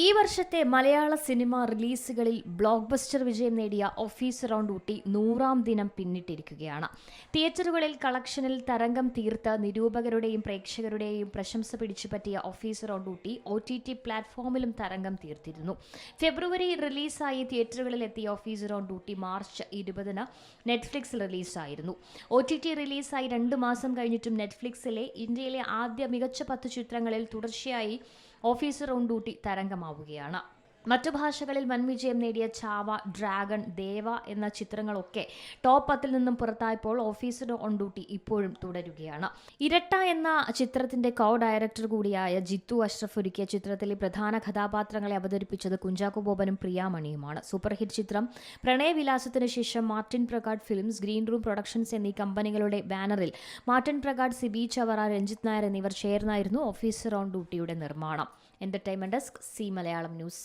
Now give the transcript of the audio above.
ഈ വർഷത്തെ മലയാള cinema റിലീസുകളിൽ block buster വിജയം നേടിയ ഓഫീസ് റൗണ്ട് ഊട്ടി നൂറാം ദിനം പിന്നിട്ടിരിക്കുകയാണ്. തിയേറ്ററുകളിൽ കളക്ഷനിൽ തരംഗം തീർത്ത് നിരൂപകരുടെയും പ്രേക്ഷകരുടെയും പ്രശംസ പിടിച്ചുപറ്റിയ officer round Ooty O T T പ്ലാറ്റ്ഫോമിലും തരംഗം തീർത്തിരുന്നു. ഫെബ്രുവരി റിലീസായി തിയേറ്ററുകളിൽ എത്തിയ ഓഫീസ് റൗണ്ട് ഊട്ടി മാർച്ച് ഇരുപതിന് നെറ്റ്ഫ്ലിക്സ് റിലീസായിരുന്നു. ഒ ടി ടി റിലീസായി രണ്ട് മാസം കഴിഞ്ഞിട്ടും നെറ്റ്ഫ്ലിക്സിലെ ഇന്ത്യയിലെ ആദ്യ മികച്ച പത്ത് ചിത്രങ്ങളിൽ തുടർച്ചയായി ഓഫീസർ ഓൺ ഡ്യൂട്ടി തരംഗമാവുകയാണ് മറ്റു ഭാഷകളിൽ വൻവിജയം നേടിയ ചാവ ഡ്രാഗൺ ദേവ എന്ന ചിത്രങ്ങളൊക്കെ ടോപ്പ് പത്തിൽ നിന്നും പുറത്തായപ്പോൾ ഓഫീസർ ഓൺ ഡ്യൂട്ടി ഇപ്പോഴും തുടരുകയാണ്. ഇരട്ട എന്ന ചിത്രത്തിന്റെ കോ ഡയറക്ടർ കൂടിയായ ജിത്തു അഷ്റഫ് ഒരുക്കിയ ചിത്രത്തിലെ പ്രധാന കഥാപാത്രങ്ങളെ അവതരിപ്പിച്ചത് കുഞ്ചാക്കോ ബോബനും പ്രിയാമണിയുമാണ് സൂപ്പർ ഹിറ്റ് ചിത്രം പ്രണയവിലാസത്തിന് ശേഷം Martin Prakat films green room productions എന്നീ കമ്പനികളുടെ ബാനറിൽ മാർട്ടിൻ പ്രകാട് സിബി ചവറ രഞ്ജിത് നായർ എന്നിവർ ചേർന്നായിരുന്നു ഓഫീസർ ഓൺ ഡ്യൂട്ടിയുടെ നിർമ്മാണം. Entertainment desk Zee Malayalam news.